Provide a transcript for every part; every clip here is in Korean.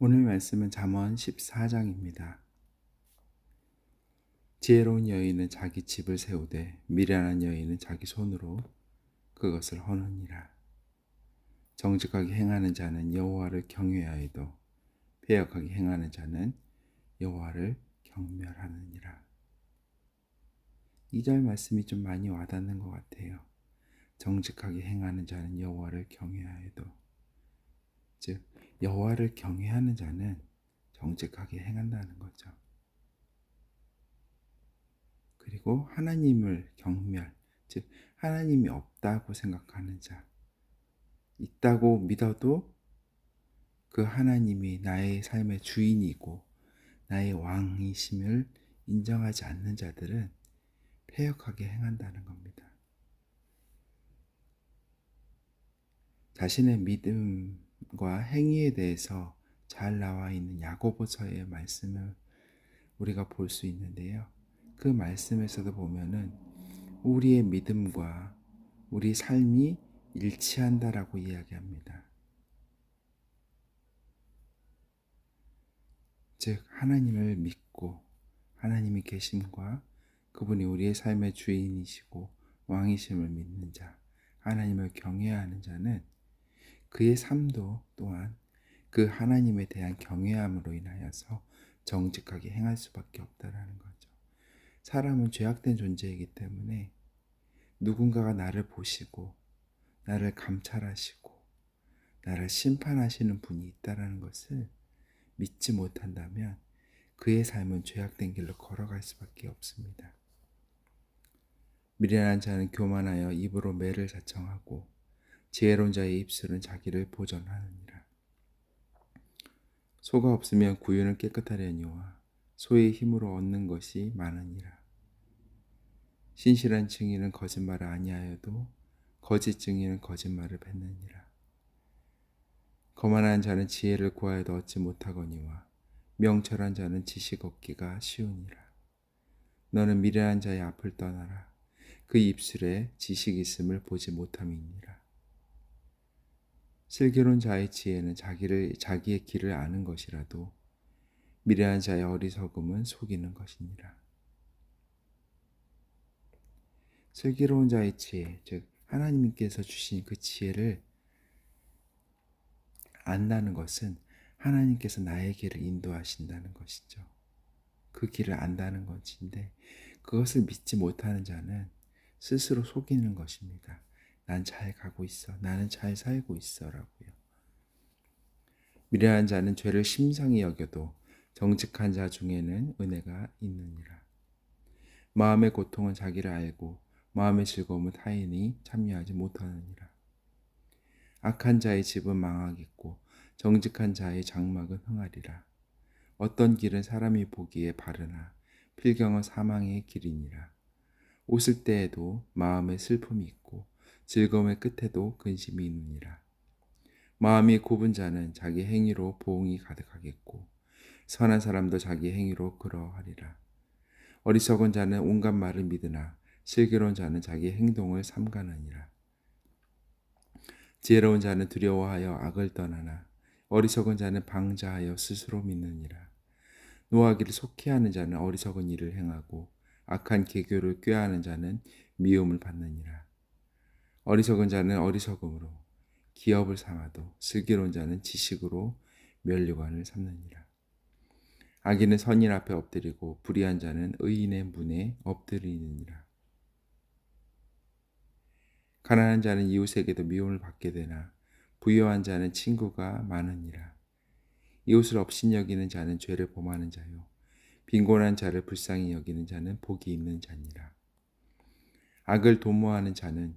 오늘 말씀은 잠언 14장입니다. 지혜로운 여인은 자기 집을 세우되 미련한 여인은 자기 손으로 그것을 허느니라. 정직하게 행하는 자는 여호와를 경외하여도 배역하게 행하는 자는 여호와를 경멸하느니라. 이 절 말씀이 좀 많이 와닿는 것 같아요. 정직하게 행하는 자는 여호와를 경외하여도 즉 여호와를 경외하는 자는 정직하게 행한다는 거죠. 그리고 하나님을 경멸, 즉 하나님이 없다고 생각하는 자, 있다고 믿어도 그 하나님이 나의 삶의 주인이고 나의 왕이심을 인정하지 않는 자들은 폐역하게 행한다는 겁니다. 자신의 믿음 과 행위에 대해서 잘 나와 있는 야고보서의 말씀을 우리가 볼 수 있는데요. 그 말씀에서도 보면은 우리의 믿음과 우리 삶이 일치한다라고 이야기합니다. 즉, 하나님을 믿고 하나님이 계심과 그분이 우리의 삶의 주인이시고 왕이심을 믿는 자, 하나님을 경외하는 자는 그의 삶도 또한 그 하나님에 대한 경외함으로 인하여서 정직하게 행할 수밖에 없다라는 거죠. 사람은 죄악된 존재이기 때문에 누군가가 나를 보시고 나를 감찰하시고 나를 심판하시는 분이 있다라는 것을 믿지 못한다면 그의 삶은 죄악된 길로 걸어갈 수밖에 없습니다. 미련한 자는 교만하여 입으로 매를 자청하고 지혜로운 자의 입술은 자기를 보전하느니라. 소가 없으면 구유는 깨끗하려니와 소의 힘으로 얻는 것이 많으니라. 신실한 증인은 거짓말을 아니하여도 거짓 증인은 거짓말을 뱉느니라. 거만한 자는 지혜를 구하여도 얻지 못하거니와 명철한 자는 지식 얻기가 쉬우니라. 너는 미련한 자의 앞을 떠나라. 그 입술에 지식 있음을 보지 못함이니라. 슬기로운 자의 지혜는 자기를 자기의 길을 아는 것이라도 미련한 자의 어리석음은 속이는 것이니라. 슬기로운 자의 지혜, 즉 하나님께서 주신 그 지혜를 안다는 것은 하나님께서 나의 길을 인도하신다는 것이죠. 그 길을 안다는 것인데 그것을 믿지 못하는 자는 스스로 속이는 것입니다. 난 잘 가고 있어. 나는 잘 살고 있어 라고요. 미련한 자는 죄를 심상히 여겨도 정직한 자 중에는 은혜가 있느니라. 마음의 고통은 자기를 알고 마음의 즐거움은 타인이 참여하지 못하느니라. 악한 자의 집은 망하겠고 정직한 자의 장막은 흥하리라. 어떤 길은 사람이 보기에 바르나 필경은 사망의 길이니라. 웃을 때에도 마음에 슬픔이 있고 즐거움의 끝에도 근심이 있느니라. 마음이 굽은 자는 자기 행위로 보응이 가득하겠고 선한 사람도 자기 행위로 그러하리라. 어리석은 자는 온갖 말을 믿으나 슬기로운 자는 자기 행동을 삼가느니라. 지혜로운 자는 두려워하여 악을 떠나나 어리석은 자는 방자하여 스스로 믿느니라. 노하기를 속히 하는 자는 어리석은 일을 행하고 악한 계교를 꾀하는 자는 미움을 받느니라. 어리석은 자는 어리석음으로 기업을 삼아도 슬기로운 자는 지식으로 멸류관을 삼느니라. 악인은 선인 앞에 엎드리고 불의한 자는 의인의 문에 엎드리느니라. 가난한 자는 이웃에게도 미움을 받게 되나 부유한 자는 친구가 많으니라. 이웃을 업신 여기는 자는 죄를 범하는 자요. 빈곤한 자를 불쌍히 여기는 자는 복이 있는 자니라. 악을 도모하는 자는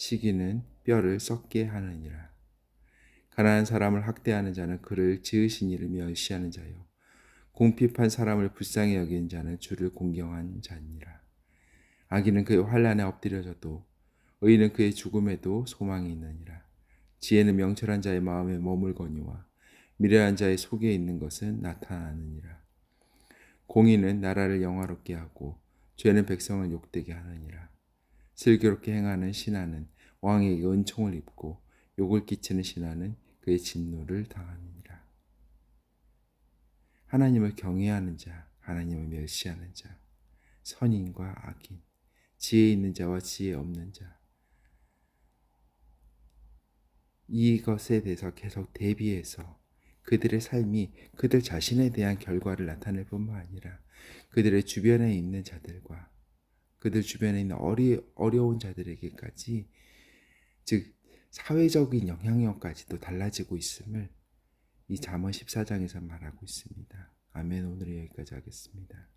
시기는 뼈를 썩게 하느니라. 가난한 사람을 학대하는 자는 그를 지으신 이를 멸시하는 자요. 궁핍한 사람을 불쌍히 여기는 자는 주를 공경한 자니라. 악인은 그의 환란에 엎드려져도 의인은 그의 죽음에도 소망이 있느니라. 지혜는 명철한 자의 마음에 머물거니와 미련한 자의 속에 있는 것은 나타나느니라. 공의는 나라를 영화롭게 하고 죄는 백성을 욕되게 하느니라. 슬기롭게 행하는 신하는 왕에게 은총을 입고 욕을 끼치는 신하는 그의 진노를 당하느니라. 하나님을 경외하는 자, 하나님을 멸시하는 자, 선인과 악인, 지혜 있는 자와 지혜 없는 자. 이것에 대해서 계속 대비해서 그들의 삶이 그들 자신에 대한 결과를 나타낼 뿐만 아니라 그들의 주변에 있는 자들과 그들 주변에 있는 어리, 어려운 자들에게까지 즉 사회적인 영향력까지도 달라지고 있음을 이 잠언 14장에서 말하고 있습니다. 아멘 오늘 여기까지 하겠습니다.